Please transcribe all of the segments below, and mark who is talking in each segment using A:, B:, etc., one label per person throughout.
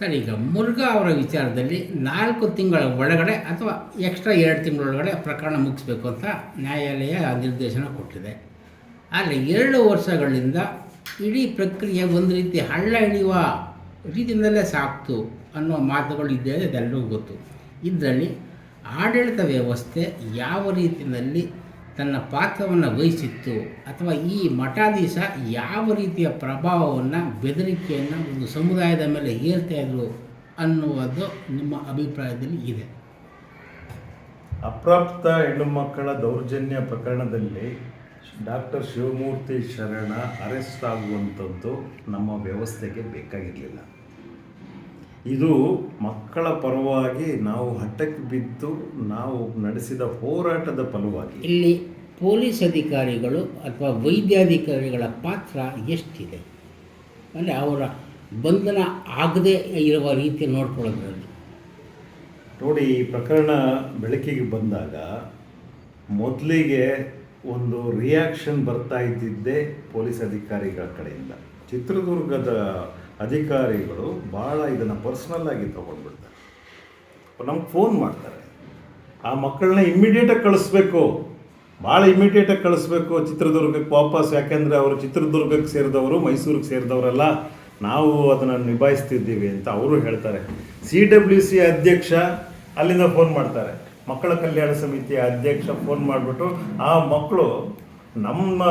A: Sir, ಈಗ ಮುರುಘಾ ಅವರ ವಿಚಾರದಲ್ಲಿ ನಾಲ್ಕು ತಿಂಗಳ ಒಳಗಡೆ ಅಥವಾ ಎಕ್ಸ್ಟ್ರಾ ಎರಡು ತಿಂಗಳೊಳಗಡೆ ಪ್ರಕರಣ ಮುಗಿಸ್ಬೇಕು ಅಂತ ನ್ಯಾಯಾಲಯ ನಿರ್ದೇಶನ ಕೊಟ್ಟಿದೆ. ಆದರೆ ಎರಡು ವರ್ಷಗಳಿಂದ ಇಡೀ ಪ್ರಕ್ರಿಯೆ ಒಂದು ರೀತಿ ಹಳ್ಳ ಹಿಡಿಯುವ ರೀತಿಯಿಂದಲೇ ಸಾಕ್ತು ಅನ್ನೋ ಮಾತುಗಳು ಇದೆ ಅದೆಲ್ಲರಿಗೂ ಗೊತ್ತು. ಇದರಲ್ಲಿ ಆಡಳಿತ ವ್ಯವಸ್ಥೆ ಯಾವ ರೀತಿಯಲ್ಲಿ ತನ್ನ ಪಾತ್ರವನ್ನು ವಹಿಸಿತ್ತು. ಅಥವಾ ಈ ಮಠಾಧೀಶ ಯಾವ ರೀತಿಯ ಪ್ರಭಾವವನ್ನು, ಬೆದರಿಕೆಯನ್ನು ಒಂದು ಸಮುದಾಯದ ಮೇಲೆ ಹೇರ್ತಾ ಇದ್ರು ಅನ್ನುವುದು ನಿಮ್ಮ ಅಭಿಪ್ರಾಯದಲ್ಲಿ ಇದೆ.
B: ಅಪ್ರಾಪ್ತ ಹೆಣ್ಣು ಮಕ್ಕಳ ದೌರ್ಜನ್ಯ ಪ್ರಕರಣದಲ್ಲಿ ಡಾಕ್ಟರ್ ಶಿವಮೂರ್ತಿ ಶರಣ ಅರೆಸ್ಟ್ ಆಗುವಂಥದ್ದು ನಮ್ಮ ವ್ಯವಸ್ಥೆಗೆ ಬೇಕಾಗಿರಲಿಲ್ಲ. ಇದು ಮಕ್ಕಳ ಪರವಾಗಿ ನಾವು ಹಠಕ್ಕೆ ಬಿದ್ದು ನಾವು ನಡೆಸಿದ ಹೋರಾಟದ ಫಲವಾಗಿ.
A: ಇಲ್ಲಿ ಪೊಲೀಸ್ ಅಧಿಕಾರಿಗಳು ಅಥವಾ ವೈದ್ಯಾಧಿಕಾರಿಗಳ ಪಾತ್ರ ಎಷ್ಟಿದೆ? ಅಂದರೆ ಅವರ ಬಂಧನ ಆಗದೇ ಇರುವ ರೀತಿ ನೋಡ್ಕೊಳ್ಳೋದ್ರಲ್ಲಿ.
B: ನೋಡಿ ಈ ಪ್ರಕರಣ ಬೆಳಕಿಗೆ ಬಂದಾಗ ಮೊದಲಿಗೆ ಒಂದು ರಿಯಾಕ್ಷನ್ ಬರ್ತಾ ಇದ್ದಿದ್ದೇ ಪೊಲೀಸ್ ಅಧಿಕಾರಿಗಳ ಕಡೆಯಿಂದ. ಚಿತ್ರದುರ್ಗದ ಅಧಿಕಾರಿಗಳು ಭಾಳ ಇದನ್ನು ಪರ್ಸ್ನಲ್ಲಾಗಿ ತೊಗೊಂಡ್ಬಿಡ್ತಾರೆ. ನಮ್ಗೆ ಫೋನ್ ಮಾಡ್ತಾರೆ. ಆ ಮಕ್ಕಳನ್ನ ಇಮ್ಮಿಡಿಯೇಟಾಗಿ ಕಳಿಸ್ಬೇಕು. ಭಾಳ ಇಮಿಡಿಯೇಟಾಗಿ ಕಳಿಸ್ಬೇಕು ಚಿತ್ರದುರ್ಗಕ್ಕೆ ವಾಪಸ್, ಯಾಕೆಂದರೆ ಅವರು ಚಿತ್ರದುರ್ಗಕ್ಕೆ ಸೇರಿದವರು, ಮೈಸೂರಿಗೆ ಸೇರಿದವರಲ್ಲ. ನಾವು ಅದನ್ನು ನಿಭಾಯಿಸ್ತಿದ್ದೀವಿ ಅಂತ ಅವರು ಹೇಳ್ತಾರೆ. ಸಿ ಡಬ್ಲ್ಯೂ ಸಿ ಅಧ್ಯಕ್ಷ ಅಲ್ಲಿಂದ ಫೋನ್ ಮಾಡ್ತಾರೆ. ಮಕ್ಕಳ ಕಲ್ಯಾಣ ಸಮಿತಿಯ ಅಧ್ಯಕ್ಷ ಫೋನ್ ಮಾಡಿಬಿಟ್ಟು ಆ ಮಕ್ಕಳು ನಮ್ಮ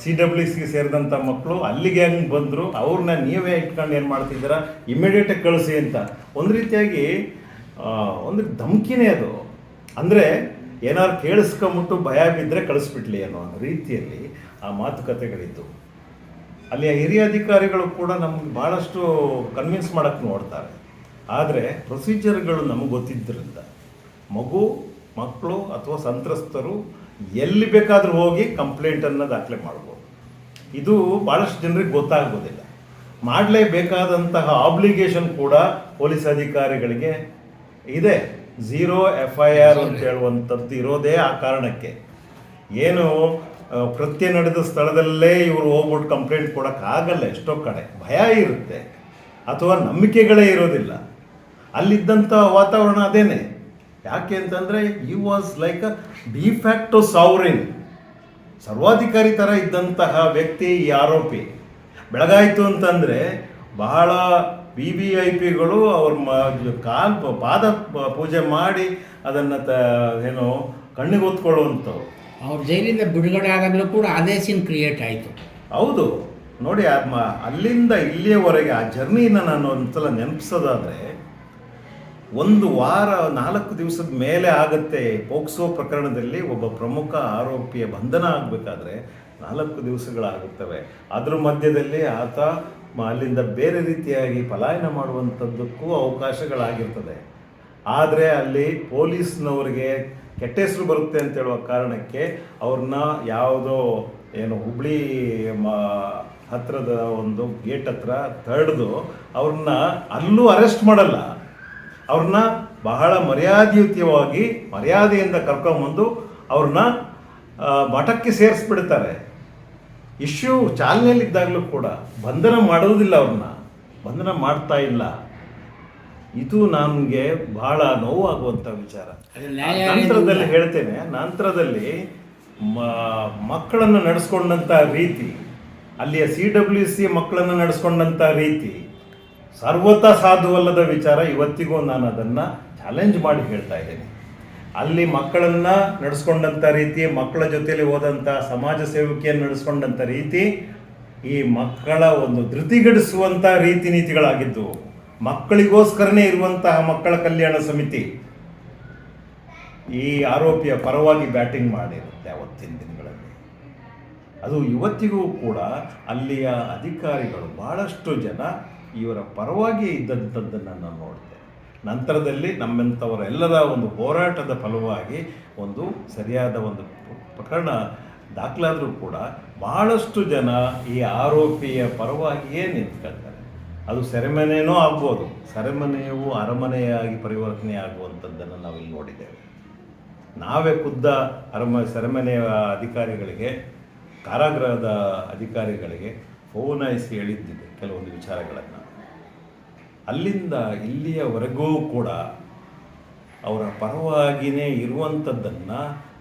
B: ಸಿ ಡಬ್ಲ್ಯೂ ಸಿಗೆ ಸೇರಿದಂಥ ಮಕ್ಕಳು ಅಲ್ಲಿಗೆ ಹೆಂಗೆ ಬಂದರು ಅವ್ರನ್ನ ನೀವೇ ಇಟ್ಕೊಂಡು ಏನು ಮಾಡ್ತಿದ್ದೀರಾ? ಇಮಿಡಿಯೇಟಾಗಿ ಕಳಿಸಿ ಅಂತ. ಒಂದು ರೀತಿಯಾಗಿ ಒಂದು ಧಮ್ಕಿನೇ ಅದು. ಅಂದರೆ ಏನಾದ್ರು ಕೇಳಿಸ್ಕೊಂಬಿಟ್ಟು ಭಯ ಬಿದ್ದರೆ ಕಳಿಸ್ಬಿಡ್ಲಿ ಅನ್ನೋ ರೀತಿಯಲ್ಲಿ ಆ ಮಾತುಕತೆಗಳಿದ್ದು. ಅಲ್ಲಿಯ ಹಿರಿಯ ಅಧಿಕಾರಿಗಳು ಕೂಡ ನಮ್ಗೆ ಭಾಳಷ್ಟು ಕನ್ವಿನ್ಸ್ ಮಾಡೋಕ್ಕೆ ನೋಡ್ತಾರೆ. ಆದರೆ ಪ್ರೊಸೀಜರ್ಗಳು ನಮಗೆ ಗೊತ್ತಿದ್ದರಿಂದ ಮಗು ಮಕ್ಕಳು ಅಥವಾ ಸಂತ್ರಸ್ತರು ಎಲ್ಲಿ ಬೇಕಾದರೂ ಹೋಗಿ ಕಂಪ್ಲೇಂಟನ್ನು ದಾಖಲೆ ಮಾಡ್ಬೋದು. ಇದು ಭಾಳಷ್ಟು ಜನರಿಗೆ ಗೊತ್ತಾಗೋದಿಲ್ಲ ಮಾಡಲೇಬೇಕಾದಂತಹ ಆಬ್ಲಿಗೇಷನ್ ಕೂಡ ಪೊಲೀಸ್ ಅಧಿಕಾರಿಗಳಿಗೆ ಇದೆ. ಝೀರೋ ಎಫ್ ಐ ಆರ್ ಅಂತ ಹೇಳುವಂಥದ್ದು ಇರೋದೇ ಆ ಕಾರಣಕ್ಕೆ. ಏನು ಕೃತ್ಯ ನಡೆದ ಸ್ಥಳದಲ್ಲೇ ಇವರು ಹೋಗ್ಬಿಟ್ಟು ಕಂಪ್ಲೇಂಟ್ ಕೊಡೋಕ್ಕಾಗಲ್ಲ ಎಷ್ಟೋ ಕಡೆ. ಭಯ ಇರುತ್ತೆ. ಅಥವಾ ನಂಬಿಕೆಗಳೇ ಇರೋದಿಲ್ಲ. ಅಲ್ಲಿದ್ದಂಥ ವಾತಾವರಣ ಅದೇನೆ. ಯಾಕೆ ಅಂತಂದರೆ ಈ was like a de facto sovereign ಸರ್ವಾಧಿಕಾರಿ ಥರ ಇದ್ದಂತಹ ವ್ಯಕ್ತಿ ಈ ಆರೋಪಿ. ಬೆಳಗಾಯಿತು ಅಂತಂದರೆ ಬಹಳ ಬಿ ವಿ ಐ ಪಿಗಳು ಅವ್ರ ಮ ಕಾಲ್ ಪಾದ ಪೂಜೆ ಮಾಡಿ ಅದನ್ನು ತ ಏನು ಕಣ್ಣಿಗೆ ಹೊತ್ಕೊಳ್ಳುವಂಥವ್ರು
A: ಅವ್ರ ಜೈಲಿಂದ ಬಿಡುಗಡೆ ಆದಾಗಲೂ ಕೂಡ ಅದೇ ಸೀನ್ ಕ್ರಿಯೇಟ್ ಆಯಿತು.
B: ಹೌದು. ನೋಡಿ ಅಲ್ಲಿಂದ ಇಲ್ಲಿಯವರೆಗೆ ಆ ಜರ್ನಿನ ನಾನು ಒಂದ್ಸಲ ನೆನಪಿಸೋದಾದರೆ ಒಂದು ವಾರ, ನಾಲ್ಕು ದಿವಸದ ಮೇಲೆ ಆಗುತ್ತೆ ಪೋಕ್ಸೋ ಪ್ರಕರಣದಲ್ಲಿ ಒಬ್ಬ ಪ್ರಮುಖ ಆರೋಪಿಯ ಬಂಧನ ಆಗಬೇಕಾದ್ರೆ ನಾಲ್ಕು ದಿವಸಗಳಾಗುತ್ತವೆ. ಅದ್ರ ಮಧ್ಯದಲ್ಲಿ ಆತ ಅಲ್ಲಿಂದ ಬೇರೆ ರೀತಿಯಾಗಿ ಪಲಾಯನ ಮಾಡುವಂಥದ್ದಕ್ಕೂ ಅವಕಾಶಗಳಾಗಿರ್ತದೆ. ಆದರೆ ಅಲ್ಲಿ ಪೊಲೀಸ್ನವ್ರಿಗೆ ಕೆಟ್ಟ ಹೆಸರು ಬರುತ್ತೆ ಅಂತ ಹೇಳುವ ಕಾರಣಕ್ಕೆ ಅವ್ರನ್ನ ಯಾವುದೋ ಏನು ಹುಬ್ಳಿ, ಮ, ಹತ್ರದ ಒಂದು ಗೇಟ್ ಹತ್ರ ತಡೆದು ಅವ್ರನ್ನ ಅಲ್ಲೂ ಅರೆಸ್ಟ್ ಮಾಡಲ್ಲ. ಅವ್ರನ್ನ ಬಹಳ ಮರ್ಯಾದಯುತವಾಗಿ ಮರ್ಯಾದೆಯಿಂದ ಕರ್ಕೊಂಬಂದು ಅವ್ರನ್ನ ಮಠಕ್ಕೆ ಸೇರಿಸ್ಬಿಡ್ತಾರೆ. ಇಶ್ಯೂ ಚಾಲನೆಯಲ್ಲಿದ್ದಾಗಲೂ ಕೂಡ ಬಂಧನ ಮಾಡೋದಿಲ್ಲ ಅವ್ರನ್ನ. ಬಂಧನ ಮಾಡ್ತಾ ಇಲ್ಲ. ಇದು ನನಗೆ ಬಹಳ ನೋವಾಗುವಂಥ ವಿಚಾರ. ನಂತರದಲ್ಲಿ ಹೇಳ್ತೇನೆ ನಂತರದಲ್ಲಿ ಮ- ಮಕ್ಕಳನ್ನು ನಡೆಸ್ಕೊಂಡಂಥ ರೀತಿ ಅಲ್ಲಿಯ ಸಿ ಡಬ್ಲ್ಯೂ ಸಿ ಮಕ್ಕಳನ್ನು ನಡೆಸ್ಕೊಂಡಂಥ ರೀತಿ ಸರ್ವತಾ ಸಾಧುವಲ್ಲದ ವಿಚಾರ ಇವತ್ತಿಗೂ ನಾನು ಅದನ್ನು ಚಾಲೆಂಜ್ ಮಾಡಿ ಹೇಳ್ತಾ ಇದ್ದೇನೆ. ಅಲ್ಲಿ ಮಕ್ಕಳನ್ನು ನಡೆಸ್ಕೊಂಡಂಥ ರೀತಿ, ಮಕ್ಕಳ ಜೊತೆಯಲ್ಲಿ ಹೋದಂಥ ಸಮಾಜ ಸೇವಕಿಯನ್ನು ನಡೆಸ್ಕೊಂಡಂಥ ರೀತಿ, ಈ ಮಕ್ಕಳ ಒಂದು ಧೃತಿಗಡಿಸುವಂಥ ರೀತಿ ನೀತಿಗಳಾಗಿದ್ದು ಮಕ್ಕಳಿಗೋಸ್ಕರನೇ ಇರುವಂತಹ ಮಕ್ಕಳ ಕಲ್ಯಾಣ ಸಮಿತಿ ಈ ಆರೋಪಿಯ ಪರವಾಗಿ ಬ್ಯಾಟಿಂಗ್ ಮಾಡಿರುತ್ತೆ ಅವತ್ತಿನ ದಿನಗಳಲ್ಲಿ. ಅದು ಇವತ್ತಿಗೂ ಕೂಡ ಅಲ್ಲಿಯ ಅಧಿಕಾರಿಗಳು ಭಾಳಷ್ಟು ಜನ ಇವರ ಪರವಾಗಿ ಇದ್ದಂಥದ್ದನ್ನು ನಾನು ನೋಡಿದೆ. ನಂತರದಲ್ಲಿ ನಮ್ಮಂಥವರೆಲ್ಲರ ಒಂದು ಹೋರಾಟದ ಫಲವಾಗಿ ಒಂದು ಸರಿಯಾದ ಒಂದು ಪ್ರಕರಣ ದಾಖಲಾದರೂ ಕೂಡ ಭಾಳಷ್ಟು ಜನ ಈ ಆರೋಪಿಯ ಪರವಾಗಿಯೇ ನಿಂತ್ಕೊಳ್ತಾರೆ ಅದು ಸೆರೆಮನೆಯೂ ಆಗ್ಬೋದು, ಸೆರೆಮನೆಯು ಅರಮನೆಯಾಗಿ ಪರಿವರ್ತನೆ ಆಗುವಂಥದ್ದನ್ನು ನಾವಿಲ್ಲಿ ನೋಡಿದ್ದೇವೆ. ನಾವೇ ಖುದ್ದ ಅರಮ, ಸೆರೆಮನೆಯ ಅಧಿಕಾರಿಗಳಿಗೆ, ಕಾರಾಗೃಹದ ಅಧಿಕಾರಿಗಳಿಗೆ ಫೋನ್ ಐಸಿ ಹೇಳಿದ್ದಿದೆ ಕೆಲವೊಂದು ವಿಚಾರಗಳನ್ನು. ಅಲ್ಲಿಂದ ಇಲ್ಲಿಯವರೆಗೂ ಕೂಡ ಅವರ ಪರವಾಗಿಯೇ ಇರುವಂಥದ್ದನ್ನು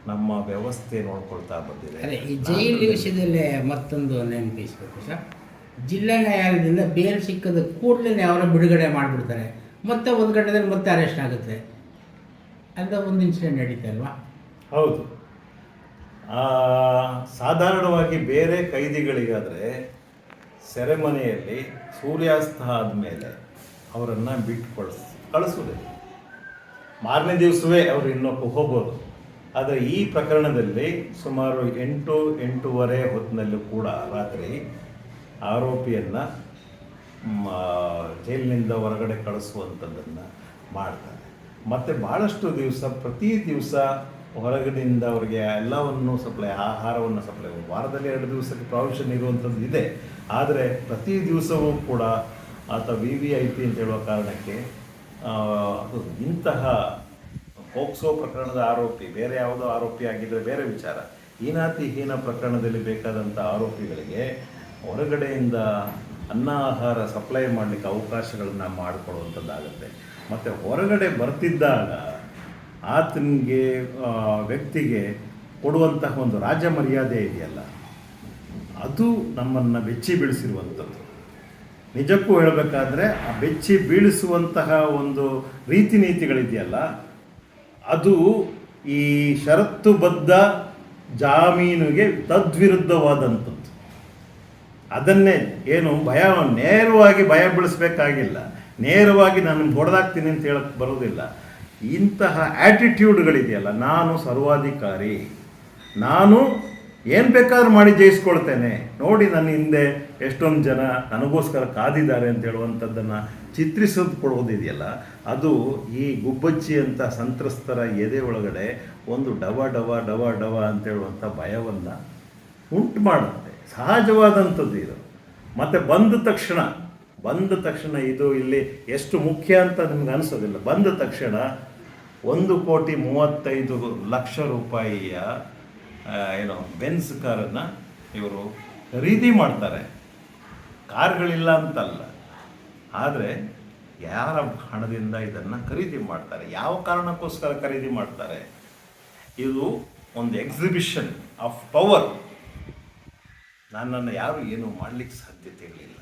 B: ನಮ್ಮ ವ್ಯವಸ್ಥೆ ನೋಡ್ಕೊಳ್ತಾ ಬಂದಿದೆ.
A: ಅದೇ ಈ ಜೈಲು ವಿಷಯದಲ್ಲೇ ಮತ್ತೊಂದು ನೆನಪಿಸಬೇಕು ಸರ್ ಜಿಲ್ಲಾ ನ್ಯಾಯಾಲಯದಿಂದ ಬೇಲ್ ಸಿಕ್ಕದ ಕೂಡಲೇ ಅವರ ಬಿಡುಗಡೆ ಮಾಡಿಬಿಡ್ತಾರೆ. ಮತ್ತೆ ಒಂದು ಗಂಟೆದಲ್ಲಿ ಮತ್ತೆ ಅರೆಸ್ಟ್ ಆಗುತ್ತೆ. ಅಂತ ಒಂದು ಇನ್ಸಿಡೆಂಟ್ ನಡೀತಾ ಅಲ್ವಾ
B: ಹೌದು. ಸಾಧಾರಣವಾಗಿ ಬೇರೆ ಕೈದಿಗಳಿಗಾದರೆ ಸೆರೆಮನೆಯಲ್ಲಿ ಸೂರ್ಯಾಸ್ತ ಆದಮೇಲೆ ಅವರನ್ನು ಬಿಟ್ಟು ಕಳಿಸ್ ಕಳಿಸೋದಿಲ್ಲ ಮಾರನೇ ದಿವಸವೇ ಅವರು ಇನ್ನೊಬ್ಬ ಹೋಗೋದು ಆದರೆ ಈ ಪ್ರಕರಣದಲ್ಲಿ ಸುಮಾರು ಎಂಟು, ಎಂಟೂವರೆ ಹೊತ್ತಿನಲ್ಲೂ ಕೂಡ ರಾತ್ರಿ ಆರೋಪಿಯನ್ನು ಜೈಲಿನಿಂದ ಹೊರಗಡೆ ಕಳಿಸುವಂಥದ್ದನ್ನು ಮಾಡ್ತಾರೆ. ಮತ್ತು ಭಾಳಷ್ಟು ದಿವಸ, ಪ್ರತಿ ದಿವಸ ಹೊರಗಡೆಯಿಂದ ಅವರಿಗೆ ಎಲ್ಲವನ್ನು ಸಪ್ಲೈ, ಆಹಾರವನ್ನು ಸಪ್ಲೈ, ವಾರದಲ್ಲಿ ಎರಡು ದಿವಸಕ್ಕೆ ಪ್ರಾವಿಷನ್ ಇರುವಂಥದ್ದು ಇದೆ. ಆದರೆ ಪ್ರತಿ ದಿವಸವೂ ಕೂಡ ಆತ ವಿ ವಿ ಐ ಪಿ ಅಂತ ಹೇಳುವ ಕಾರಣಕ್ಕೆ ಅದು ಇಂತಹ ಪೋಕ್ಸೋ ಪ್ರಕರಣದ ಆರೋಪಿ, ಬೇರೆ ಯಾವುದೋ ಆರೋಪಿ ಆಗಿದ್ದರೆ ಬೇರೆ ವಿಚಾರ. ಹೀನಾತಿ ಹೀನ ಪ್ರಕರಣದಲ್ಲಿ ಬೇಕಾದಂಥ ಆರೋಪಿಗಳಿಗೆ ಹೊರಗಡೆಯಿಂದ ಅನ್ನ ಆಹಾರ ಸಪ್ಲೈ ಮಾಡಲಿಕ್ಕೆ ಅವಕಾಶಗಳನ್ನು ಮಾಡಿಕೊಡುವಂಥದ್ದಾಗುತ್ತೆ. ಮತ್ತು ಹೊರಗಡೆ ಬರ್ತಿದ್ದಾಗ ಆತನಿಗೆ ವ್ಯಕ್ತಿಗೆ ಕೊಡುವಂತಹ ಒಂದು ರಾಜ ಮರ್ಯಾದೆ ಇದೆಯಲ್ಲ, ಅದು ನಮ್ಮನ್ನು ಬೆಚ್ಚಿ ಬೀಳಿಸಿರುವಂಥದ್ದು ನಿಜಕ್ಕೂ ಹೇಳಬೇಕಾದ್ರೆ ಆ ಬೆಚ್ಚಿ ಬೀಳಿಸುವಂತಹ ಒಂದು ರೀತಿ ನೀತಿಗಳಿದೆಯಲ್ಲ ಅದು ಈ ಷರತ್ತುಬದ್ಧ ಜಾಮೀನಿಗೆ ತದ್ವಿರುದ್ಧವಾದಂಥದ್ದು. ಅದನ್ನೇ ಏನು ಭಯ, ನೇರವಾಗಿ ಭಯ ಬೀಳಿಸ್ಬೇಕಾಗಿಲ್ಲ. ನೇರವಾಗಿ ನಾನು ಹೊಡೆದಾಗ್ತೀನಿ ಅಂತ ಹೇಳಕ್ಕೆ ಬರೋದಿಲ್ಲ ಇಂತಹ ಆ್ಯಟಿಟ್ಯೂಡ್ಗಳಿದೆಯಲ್ಲ ನಾನು ಸರ್ವಾಧಿಕಾರಿ, ನಾನು ಏನು ಬೇಕಾದ್ರೂ ಮಾಡಿ ಜಯಿಸ್ಕೊಳ್ತೇನೆ. ನೋಡಿ ನನ್ನ ಹಿಂದೆ ಎಷ್ಟೊಂದು ಜನ ನನಗೋಸ್ಕರ ಕಾದಿದ್ದಾರೆ ಅಂತ ಹೇಳುವಂಥದ್ದನ್ನು ಚಿತ್ರಿಸೋದು ಕೊಡೋದಿದೆಯಲ್ಲ, ಅದು ಈ ಗುಬ್ಬಚ್ಚಿ ಅಂತ ಸಂತ್ರಸ್ತರ ಎದೆ ಒಳಗಡೆ ಒಂದು ಡವ ಡವ ಡವ ಡವ ಅಂತ ಹೇಳುವಂಥ ಭಯವನ್ನು ಉಂಟು ಮಾಡುತ್ತೆ. ಸಹಜವಾದಂಥದ್ದು ಇದು. ಮತ್ತು ಬಂದ ತಕ್ಷಣ ಬಂದ ತಕ್ಷಣ ಇದು ಇಲ್ಲಿ ಎಷ್ಟು ಮುಖ್ಯ ಅಂತ ನಿಮ್ಗೆ ಅನಿಸೋದಿಲ್ಲ. ಬಂದ ತಕ್ಷಣ ಒಂದು ಕೋಟಿ ಮೂವತ್ತೈದು ಲಕ್ಷ ರೂಪಾಯಿಯ ಏನು ಬೆನ್ಸ್ ಕಾರನ್ನು ಇವರು ಖರೀದಿ ಮಾಡ್ತಾರೆ. ಕಾರ್ಗಳಿಲ್ಲ ಅಂತಲ್ಲ. ಆದರೆ ಯಾರ ಹಣದಿಂದ ಇದನ್ನು ಖರೀದಿ ಮಾಡ್ತಾರೆ? ಯಾವ ಕಾರಣಕ್ಕೋಸ್ಕರ ಖರೀದಿ ಮಾಡ್ತಾರೆ? ಇದು ಒಂದು ಎಕ್ಸಿಬಿಷನ್ ಆಫ್ ಪವರ್ ನನ್ನನ್ನು ಯಾರು ಏನು ಮಾಡಲಿಕ್ಕೆ ಇರಲಿಲ್ಲ.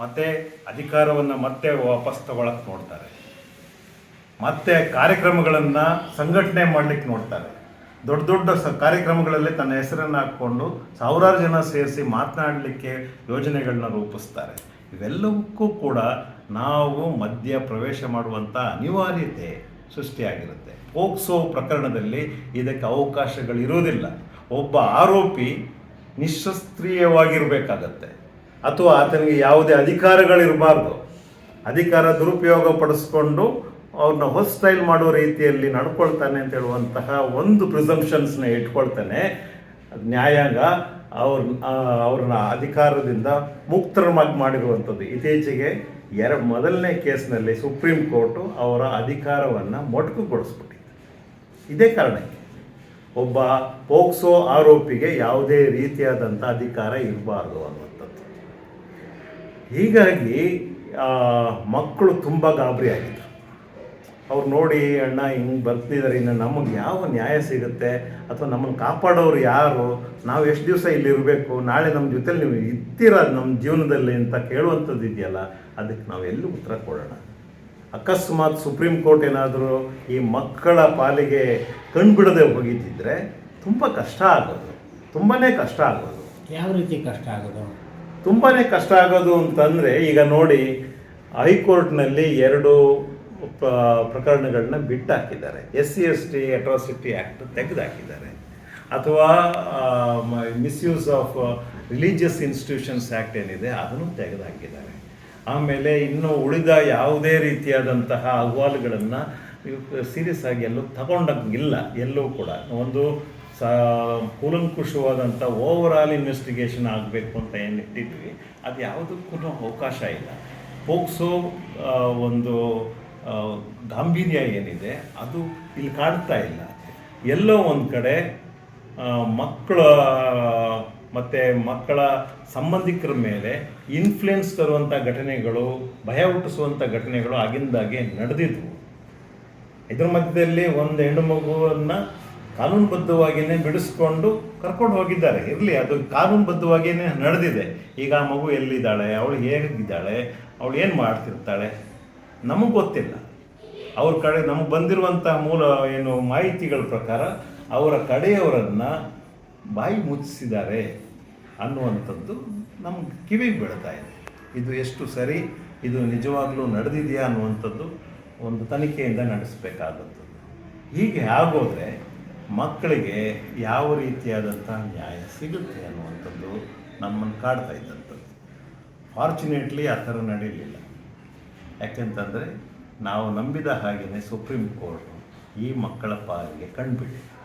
B: ಮತ್ತು ಅಧಿಕಾರವನ್ನು ಮತ್ತೆ ವಾಪಸ್ ತಗೊಳಕ್ಕೆ ನೋಡ್ತಾರೆ. ಮತ್ತೆ ಕಾರ್ಯಕ್ರಮಗಳನ್ನು ಸಂಘಟನೆ ಮಾಡಲಿಕ್ಕೆ ನೋಡ್ತಾರೆ. ದೊಡ್ಡ ದೊಡ್ಡ ಕಾರ್ಯಕ್ರಮಗಳಲ್ಲಿ ತನ್ನ ಹೆಸರನ್ನು ಹಾಕ್ಕೊಂಡು ಸಾವಿರಾರು ಜನ ಸೇರಿಸಿ ಮಾತನಾಡಲಿಕ್ಕೆ ಯೋಜನೆಗಳನ್ನ ರೂಪಿಸ್ತಾರೆ. ಇವೆಲ್ಲವಕ್ಕೂ ಕೂಡ ನಾವು ಮಧ್ಯ ಪ್ರವೇಶ ಮಾಡುವಂಥ ಅನಿವಾರ್ಯತೆ ಸೃಷ್ಟಿಯಾಗಿರುತ್ತೆ. ಪೋಕ್ಸೋ ಪ್ರಕರಣದಲ್ಲಿ ಇದಕ್ಕೆ ಅವಕಾಶಗಳಿರುವುದಿಲ್ಲ. ಒಬ್ಬ ಆರೋಪಿ ನಿಶಸ್ತ್ರೀಯವಾಗಿರಬೇಕಾಗತ್ತೆ ಅಥವಾ ಆತನಿಗೆ ಯಾವುದೇ ಅಧಿಕಾರಗಳಿರಬಾರ್ದು. ಅಧಿಕಾರ ದುರುಪಯೋಗ ಪಡಿಸ್ಕೊಂಡು ಅವ್ರನ್ನ ಹೊಸ್ಟೈಲ್ ಮಾಡೋ ರೀತಿಯಲ್ಲಿ ನಡ್ಕೊಳ್ತಾನೆ ಅಂತ ಹೇಳುವಂತಹ ಒಂದು ಪ್ರಿಸಂಪ್ಷನ್ಸ್ನ ಇಟ್ಕೊಳ್ತಾನೆ. ನ್ಯಾಯಾಂಗ ಅವ್ರ ಅವ್ರನ್ನ ಅಧಿಕಾರದಿಂದ ಮುಕ್ತರಮಾಗಿ ಮಾಡಿರುವಂಥದ್ದು. ಇತ್ತೀಚೆಗೆ ಎರ, ಮೊದಲನೇ ಕೇಸ್ನಲ್ಲಿ ಸುಪ್ರೀಂ ಕೋರ್ಟು ಅವರ ಅಧಿಕಾರವನ್ನು ಮೊಟಕುಗೊಳಿಸ್ಬಿಟ್ಟಿದೆ ಇದೇ ಕಾರಣಕ್ಕೆ ಒಬ್ಬ ಪೋಕ್ಸೋ ಆರೋಪಿಗೆ ಯಾವುದೇ ರೀತಿಯಾದಂಥ ಅಧಿಕಾರ ಇರಬಾರ್ದು ಅನ್ನುವಂಥದ್ದು. ಹೀಗಾಗಿ ಮಕ್ಕಳು ತುಂಬ ಗಾಬರಿ ಆಗಿದ್ರು ಅವ್ರು ನೋಡಿ ಅಣ್ಣ ಹಿಂಗೆ ಬರ್ತಿದ್ದಾರೆ ಇನ್ನು ನಮಗೆ ಯಾವ ನ್ಯಾಯ ಸಿಗುತ್ತೆ? ಅಥವಾ ನಮ್ಮನ್ನು ಕಾಪಾಡೋರು ಯಾರು? ನಾವು ಎಷ್ಟು ದಿವಸ ಇಲ್ಲಿ ಇರಬೇಕು? ನಾಳೆ ನಮ್ಮ ಜೊತೆಲಿ ನೀವು ಇರ್ತೀರ ನಮ್ಮ ಜೀವನದಲ್ಲಿ? ಅಂತ ಕೇಳುವಂಥದ್ದು ಇದೆಯಲ್ಲ ಅದಕ್ಕೆ ನಾವು ಎಲ್ಲೂ ಉತ್ತರ ಕೊಡೋಣ? ಅಕಸ್ಮಾತ್ ಸುಪ್ರೀಂ ಕೋರ್ಟ್ ಏನಾದರೂ ಈ ಮಕ್ಕಳ ಪಾಲಿಗೆ ಕಣ್ಬಿಡದೆ ಹೋಗಿದ್ದಿದ್ರೆ ತುಂಬ ಕಷ್ಟ ಆಗೋದು. ತುಂಬಾ ಕಷ್ಟ ಆಗೋದು.
A: ಯಾವ ರೀತಿ ಕಷ್ಟ ಆಗೋದು?
B: ತುಂಬಾ ಕಷ್ಟ ಆಗೋದು ಅಂತಂದರೆ ಈಗ ನೋಡಿ ಹೈಕೋರ್ಟ್ನಲ್ಲಿ ಎರಡು ಪ್ರಕರಣಗಳನ್ನ ಬಿಟ್ಟಾಕಿದ್ದಾರೆ. S C S T atrocity act ತೆಗೆದುಹಾಕಿದ್ದಾರೆ ಅಥವಾ misuse of religious institutions act ಏನಿದೆ, ಅದನ್ನು ತೆಗೆದುಹಾಕಿದ್ದಾರೆ ಆಮೇಲೆ ಇನ್ನು ಉಳಿದ ಯಾವುದೇ ರೀತಿಯಾದಂತಹ ಅಹವಾಲುಗಳನ್ನು ಸೀರಿಯಸ್ ಆಗಿ ಎಲ್ಲೂ ತಗೊಂಡಂಗಿಲ್ಲ. ಎಲ್ಲೂ ಕೂಡ. ಒಂದು, ಸ, ಕೂಲಂಕುಷವಾದಂಥ ಓವರ್ ಆಲ್ ಇನ್ವೆಸ್ಟಿಗೇಷನ್ ಆಗಬೇಕು ಅಂತ ಏನು ಇಟ್ಟಿದ್ವಿ ಅದು ಯಾವುದಕ್ಕೂ ಅವಕಾಶ ಇಲ್ಲ. ಪೋಕ್ಸೋ ಒಂದು ಗಾಂಭೀರ್ಯ ಏನಿದೆ, ಅದು ಇಲ್ಲಿ ಕಾಣ್ತಾ ಇಲ್ಲ. ಎಲ್ಲೋ ಒಂದು ಕಡೆ ಮಕ್ಕಳ, ಮತ್ತು ಮಕ್ಕಳ ಸಂಬಂಧಿಕರ ಮೇಲೆ ಇನ್ಫ್ಲುಯೆನ್ಸ್ ತರುವಂಥ ಘಟನೆಗಳು, ಭಯ ಹುಟ್ಟಿಸುವಂಥ ಘಟನೆಗಳು ಆಗಿಂದಾಗೆ ನಡೆದಿದ್ವು. ಇದ್ರ ಮಧ್ಯದಲ್ಲಿ ಒಂದು ಹೆಣ್ಣು ಮಗುವನ್ನು ಕಾನೂನುಬದ್ಧವಾಗಿಯೇ ಬಿಡಿಸ್ಕೊಂಡು ಕರ್ಕೊಂಡು ಹೋಗಿದ್ದಾರೆ. ಇರಲಿ, ಅದು ಕಾನೂನುಬದ್ಧವಾಗಿಯೇ ನಡೆದಿದೆ. ಈಗ ಆ ಮಗು ಎಲ್ಲಿದ್ದಾಳೆ, ಅವಳು ಹೇಗಿದ್ದಾಳೆ, ಅವಳು ಏನು ಮಾಡ್ತಿರ್ತಾಳೆ ನಮಗೆ ಗೊತ್ತಿಲ್ಲ. ಅವ್ರ ಕಡೆ ನಮಗೆ ಬಂದಿರುವಂಥ ಮೂಲ ಏನು ಮಾಹಿತಿಗಳ ಪ್ರಕಾರ ಅವರ ಕಡೆಯವರನ್ನು ಬಾಯಿ ಮುಚ್ಚಿಸಿದ್ದಾರೆ ಅನ್ನುವಂಥದ್ದು ನಮ್ಗೆ ಕಿವಿಗೆ ಬೀಳ್ತಾ ಇದೆ. ಇದು ಎಷ್ಟು ಸರಿ, ಇದು ನಿಜವಾಗ್ಲೂ ನಡೆದಿದೆಯಾ ಅನ್ನುವಂಥದ್ದು ಒಂದು ತನಿಖೆಯಿಂದ ನಡೆಸಬೇಕಾದಂಥದ್ದು ಹೀಗೆ ಆಗೋದ್ರೆ ಮಕ್ಕಳಿಗೆ ಯಾವ ರೀತಿಯಾದಂಥ ನ್ಯಾಯ ಸಿಗುತ್ತೆ ಅನ್ನುವಂಥದ್ದು ನಮ್ಮನ್ನು ಕಾಡ್ತಾ ಇದ್ದಂಥದ್ದು. ಫಾರ್ಚುನೇಟ್ಲಿ ಆ ಥರ ನಡೀಲಿಲ್ಲ. ಯಾಕೆಂತಂದರೆ ನಾವು ನಂಬಿದ ಹಾಗೆಯೇ ಸುಪ್ರೀಂ ಕೋರ್ಟು ಈ ಮಕ್ಕಳ ಪಾಲಿಗೆ ಕಣ್ಬಿಟ್ಟಿಲ್ಲ